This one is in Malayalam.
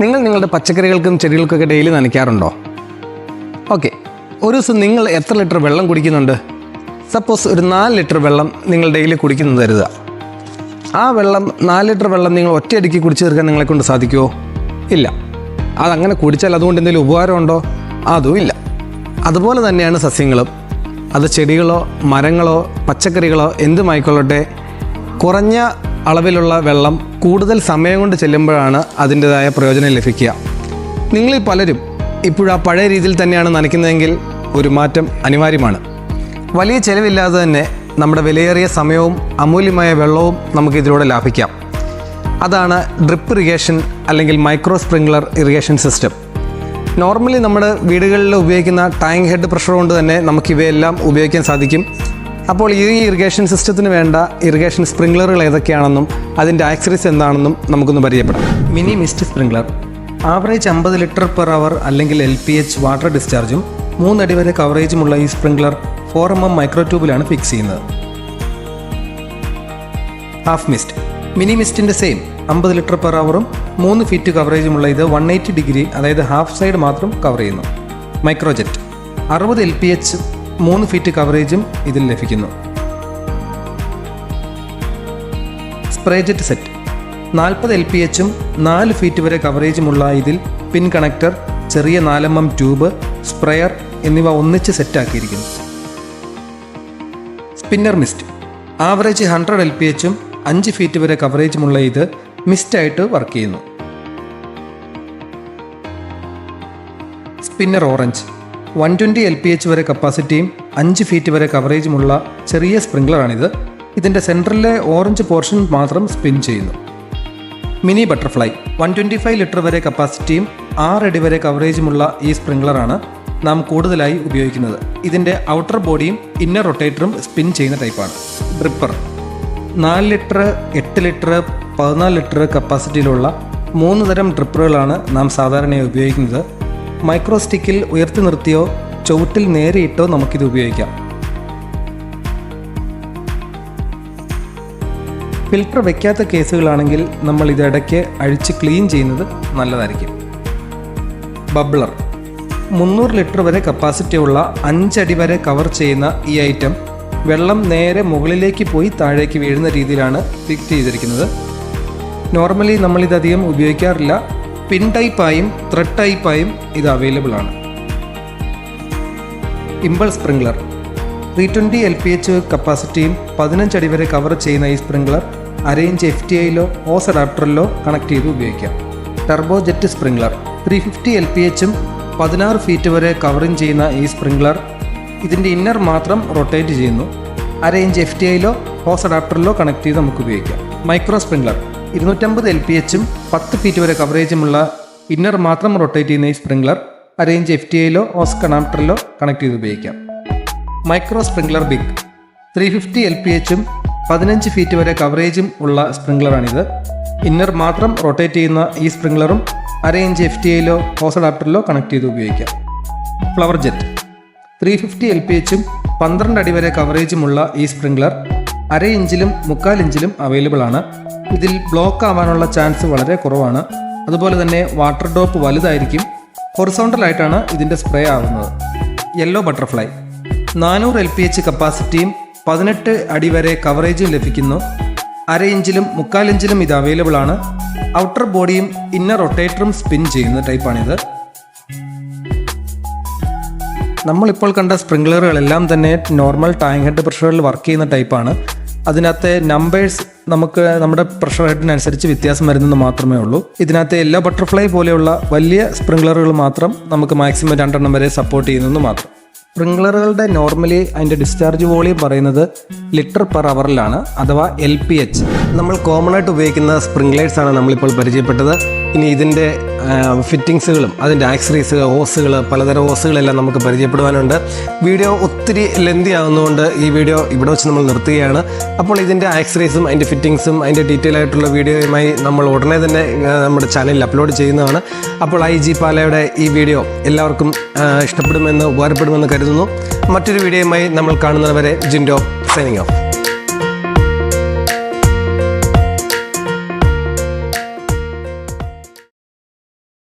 നിങ്ങൾ നിങ്ങളുടെ പച്ചക്കറികൾക്കും ചെടികൾക്കൊക്കെ ഡെയിലി നനയ്ക്കാറുണ്ടോ? ഓക്കെ ഒരു ദിവസം നിങ്ങൾ എത്ര ലിറ്റർ വെള്ളം കുടിക്കുന്നുണ്ട്? സപ്പോസ് ഒരു നാല് ലിറ്റർ വെള്ളം നിങ്ങൾ ഡെയിലി കുടിക്കുന്നത് കരുതുക. ആ വെള്ളം നാല് ലിറ്റർ വെള്ളം നിങ്ങൾ ഒറ്റയടിക്ക് കുടിച്ചു തീർക്കാൻ നിങ്ങളെ കൊണ്ട് സാധിക്കുമോ ഇല്ല. അതങ്ങനെ കുടിച്ചാൽ അതുകൊണ്ട് എന്തെങ്കിലും ഉപകാരമുണ്ടോ? അതും ഇല്ല. അതുപോലെ തന്നെയാണ് സസ്യങ്ങളും. അത് ചെടികളോ മരങ്ങളോ പച്ചക്കറികളോ എന്തുമായിക്കൊള്ളട്ടെ കുറഞ്ഞ അളവിലുള്ള വെള്ളം കൂടുതൽ സമയം കൊണ്ട് ചെല്ലുമ്പോഴാണ് അതിന്റെതായ പ്രയോജനം ലഭിക്കുക. നിങ്ങളിൽ പലരും ഇപ്പോഴാ പഴയ രീതിയിൽ തന്നെയാണ് നനയ്ക്കുന്നതെങ്കിൽ ഒരു മാറ്റം അനിവാര്യമാണ്. വലിയ ചെലവില്ലാതെ തന്നെ നമ്മുടെ വിലയേറിയ സമയവും അമൂല്യമായ വെള്ളവും നമുക്ക് ഇതിലൂടെ ലാഭിക്കാം. അതാണ് ഡ്രിപ്പ് ഇറിഗേഷൻ അല്ലെങ്കിൽ micro sprinkler irrigation system normally നമ്മുടെ വീടുകളിൽ ഉപയോഗിക്കുന്ന ടാങ്ക് ഹെഡ് പ്രഷർ കൊണ്ട് തന്നെ നമുക്ക് ഇവയെല്ലാം ഉപയോഗിക്കാൻ സാധിക്കും. അപ്പോൾ ഈ ഇറിഗേഷൻ സിസ്റ്റത്തിന് വേണ്ട ഇറിഗേഷൻ സ്പ്രിംഗ്ലറുകൾ ഏതൊക്കെയാണെന്നും അതിന്റെ ആക്സറീസ് എന്താണെന്നും നമുക്കൊന്ന് പരിചയപ്പെടാം. മിനി മിസ്റ്റ് സ്പ്രിംഗ്ലർ ആവറേജ് അമ്പത് ലിറ്റർ പെർ അവർ അല്ലെങ്കിൽ എൽ പി എച്ച് വാട്ടർ ഡിസ്ചാർജും മൂന്നടി വരെ കവറേജുമുള്ള ഈ sprinkler four M M micro ട്യൂബിലാണ് fix ചെയ്യുന്നത്. ഹാഫ് മിസ്റ്റ് മിനി മിസ്റ്റിന്റെ സെയിം അമ്പത് ലിറ്റർ പെർ അവറും മൂന്ന് ഫീറ്റ് കവറേജുമുള്ള ഇത് വൺ എയ്റ്റി ഡിഗ്രി അതായത് ഹാഫ് സൈഡ് മാത്രം കവർ ചെയ്യുന്നു. മൈക്രോജെറ്റ് അറുപത് എൽ പി എച്ച് മൂന്ന് ഫീറ്റ് കവറേജും ഇതിൽ ലഭിക്കുന്നു. Spray jet set. നാൽപ്പത് എൽ പി എച്ചും നാല് ഫീറ്റ് വരെ കവറേജുമുള്ള ഇതിൽ പിൻ കണക്ടർ ചെറിയ നാലമ്മം ട്യൂബ് സ്പ്രെയർ എന്നിവ ഒന്നിച്ച് സെറ്റാക്കിയിരിക്കുന്നു. Spinner mist. Average hundred L P എച്ചും അഞ്ച് ഫീറ്റ് വരെ കവറേജുമുള്ള ഇത് മിസ്റ്റായിട്ട് വർക്ക് ചെയ്യുന്നു. Spinner orange. One twenty L P H വരെ കപ്പാസിറ്റിയും അഞ്ച് ഫീറ്റ് വരെ കവറേജുമുള്ള ചെറിയ സ്പ്രിംഗ്ലറാണിത്. ഇതിന്റെ സെൻട്രലിലെ ഓറഞ്ച് പോർഷൻ മാത്രം സ്പിൻ ചെയ്യുന്നു. Mini butterfly one twenty five litre വരെ കപ്പാസിറ്റിയും ആറടി വരെ കവറേജുമുള്ള ഈ സ്പ്രിംഗ്ലറാണ് നാം കൂടുതലായി ഉപയോഗിക്കുന്നത്. ഇതിന്റെ ഔട്ടർ ബോഡിയും ഇന്നർ റൊട്ടേറ്ററും സ്പിൻ ചെയ്യുന്ന ടൈപ്പാണ് റിപ്പർ നാല് ലിറ്റർ എട്ട് ലിറ്റർ പതിനാല് ലിറ്റർ കപ്പാസിറ്റിയിലുള്ള മൂന്ന് തരം ഡ്രിപ്പറുകളാണ് നാം സാധാരണയായി ഉപയോഗിക്കുന്നത്. മൈക്രോ സ്റ്റിക്കിൽ ഉയർത്തി നിർത്തിയോ ചുവട്ടിൽ നേരെയിട്ടോ നമുക്കിത് ഉപയോഗിക്കാം. ഫിൽട്ടർ വയ്ക്കാത്ത കേസുകളാണെങ്കിൽ നമ്മൾ ഇതിടയ്ക്ക് അഴിച്ച് ക്ലീൻ ചെയ്യുന്നത് നല്ലതായിരിക്കും. ബബ്ലർ. മുന്നൂറ് ലിറ്റർ വരെ കപ്പാസിറ്റി ഉള്ള അഞ്ചടി വരെ കവർ ചെയ്യുന്ന ഈ ഐറ്റം വെള്ളം നേരെ മുകളിലേക്ക് പോയി താഴേക്ക് വീഴുന്ന രീതിയിലാണ് ഫിക്സ് ചെയ്തിരിക്കുന്നത്. നോർമലി നമ്മളിതധികം ഉപയോഗിക്കാറില്ല. പിൻ ടൈപ്പായും ത്രെഡ് ടൈപ്പായും ഇത് അവൈലബിൾ ആണ്. ഇമ്പൾ sprinkler. Three twenty L P H കപ്പാസിറ്റിയും പതിനഞ്ചടി വരെ കവർ ചെയ്യുന്ന ഈ സ്പ്രിംഗ്ലർ അരേഞ്ച് എഫ് ടി ഐയിലോ ഓസ് അഡാപ്റ്ററിലോ കണക്ട് ചെയ്ത് ഉപയോഗിക്കാം. Turbo jet sprinkler. Three fifty L P എച്ചും പതിനാറ് ഫീറ്റ് വരെ കവറിങ് ചെയ്യുന്ന ഈ സ്പ്രിംഗ്ലർ ഇതിന്റെ ഇന്നർ മാത്രം റൊട്ടേറ്റ് ചെയ്യുന്നു. അര ഇഞ്ച് എഫ് ടി ഐയിലോ ഹോസ് അഡാപ്റ്ററിലോ കണക്ട് ചെയ്ത് നമുക്ക് ഉപയോഗിക്കാം. Micro sprinkler. ഇരുന്നൂറ്റമ്പത് എൽ പി എച്ചും പത്ത് ഫീറ്റ് വരെ കവറേജുമുള്ള ഇന്നർ മാത്രം റൊട്ടേറ്റ് ചെയ്യുന്ന ഈ സ്പ്രിംഗ്ലർ അറേഞ്ച് എഫ് ടി ഐയിലോ ഹോസ് കണാപ്റ്ററിലോ കണക്ട് ചെയ്ത് ഉപയോഗിക്കാം. Micro sprinkler big. Three fifty L P എച്ചും പതിനഞ്ച് ഫീറ്റ് വരെ കവറേജും ഉള്ള സ്പ്രിംഗ്ലറാണിത്. ഇന്നർ മാത്രം റൊട്ടേറ്റ് ചെയ്യുന്ന ഈ സ്പ്രിംഗ്ലറും അറേഞ്ച് എഫ് ടി ഐയിലോ ഹോസ് അഡാപ്റ്ററിലോ കണക്ട് ചെയ്ത് ഉപയോഗിക്കാം. Flower jet. Three fifty L P എച്ചും പന്ത്രണ്ട് അടി വരെ കവറേജുമുള്ള ഈ സ്പ്രിംഗ്ലർ അര ഇഞ്ചിലും മുക്കാൽ ഇഞ്ചിലും അവൈലബിൾ ആണ്. ഇതിൽ ബ്ലോക്ക് ആവാനുള്ള ചാൻസ് വളരെ കുറവാണ്. അതുപോലെ തന്നെ വാട്ടർ ഡ്രോപ്പ് വലുതായിരിക്കും. ഹൊറിസോണ്ടലായിട്ടാണ് ഇതിന്റെ സ്പ്രേ ആവുന്നത്. യെല്ലോ ബട്ടർഫ്ലൈ നാനൂറ് എൽ പി എച്ച് കപ്പാസിറ്റിയും പതിനെട്ട് അടി വരെ കവറേജും ലഭിക്കുന്നു. അര ഇഞ്ചിലും മുക്കാൽ ഇഞ്ചിലും ഇത് അവൈലബിൾ ആണ്. ഔട്ടർ ബോഡിയും ഇന്നർ റൊട്ടേറ്ററും സ്പിൻ ചെയ്യുന്ന ടൈപ്പാണിത് നമ്മളിപ്പോൾ കണ്ട സ്പ്രിംഗ്ലറുകളെല്ലാം തന്നെ നോർമൽ ടാങ്ക് ഹെഡ് പ്രഷറിൽ വർക്ക് ചെയ്യുന്ന ടൈപ്പാണ് അതിനകത്തെ നമ്പേഴ്സ് നമുക്ക് നമ്മുടെ പ്രഷർ ഹെഡിനനുസരിച്ച് വ്യത്യാസം വരുന്നത് മാത്രമേ ഉള്ളൂ. ഇതിനകത്തെ എല്ലാ ബട്ടർഫ്ലൈ പോലെയുള്ള വലിയ സ്പ്രിംഗ്ലറുകൾ മാത്രം നമുക്ക് മാക്സിമം രണ്ടെണ്ണം വരെ സപ്പോർട്ട് ചെയ്യുന്നെന്ന് മാത്രം. സ്പ്രിംഗ്ലറുകളുടെ നോർമലി അതിന്റെ ഡിസ്ചാർജ് വോളിയം പറയുന്നത് ലിറ്റർ പെർ അവറിലാണ് അഥവാ എൽ പി എച്ച് നമ്മൾ കോമൺ ആയിട്ട് ഉപയോഗിക്കുന്ന സ്പ്രിംഗ്ലേഴ്സ് ആണ് നമ്മളിപ്പോൾ പരിചയപ്പെട്ടത്. ഇനി ഇതിന്റെ ഫിറ്റിങ്സുകളും അതിന്റെ ആക്സറീസ് ഹോസുകൾ പലതരം ഹോസുകളെല്ലാം നമുക്ക് പരിചയപ്പെടുവാനുണ്ട്. വീഡിയോ ഒത്തിരി ലെന്തി ആകുന്നതുകൊണ്ട് ഈ വീഡിയോ ഇവിടെ വെച്ച് നമ്മൾ നിർത്തുകയാണ്. അപ്പോൾ ഇതിന്റെ ആക്സറീസും അതിന്റെ ഫിറ്റിങ്സും അതിന്റെ ഡീറ്റെയിൽ ആയിട്ടുള്ള വീഡിയോയുമായി നമ്മൾ ഉടനെ തന്നെ നമ്മുടെ ചാനലിൽ അപ്ലോഡ് ചെയ്യുന്നതാണ്. അപ്പോൾ ഐ ജി പാലയുടെ ഈ വീഡിയോ എല്ലാവർക്കും ഇഷ്ടപ്പെടുമെന്ന് ഉപകാരപ്പെടുമെന്ന് കരുതുന്നു. മറ്റൊരു വീഡിയോയുമായി നമ്മൾ കാണുന്നവരെ ജിൻഡോ സൈനിങ് ഓഫ്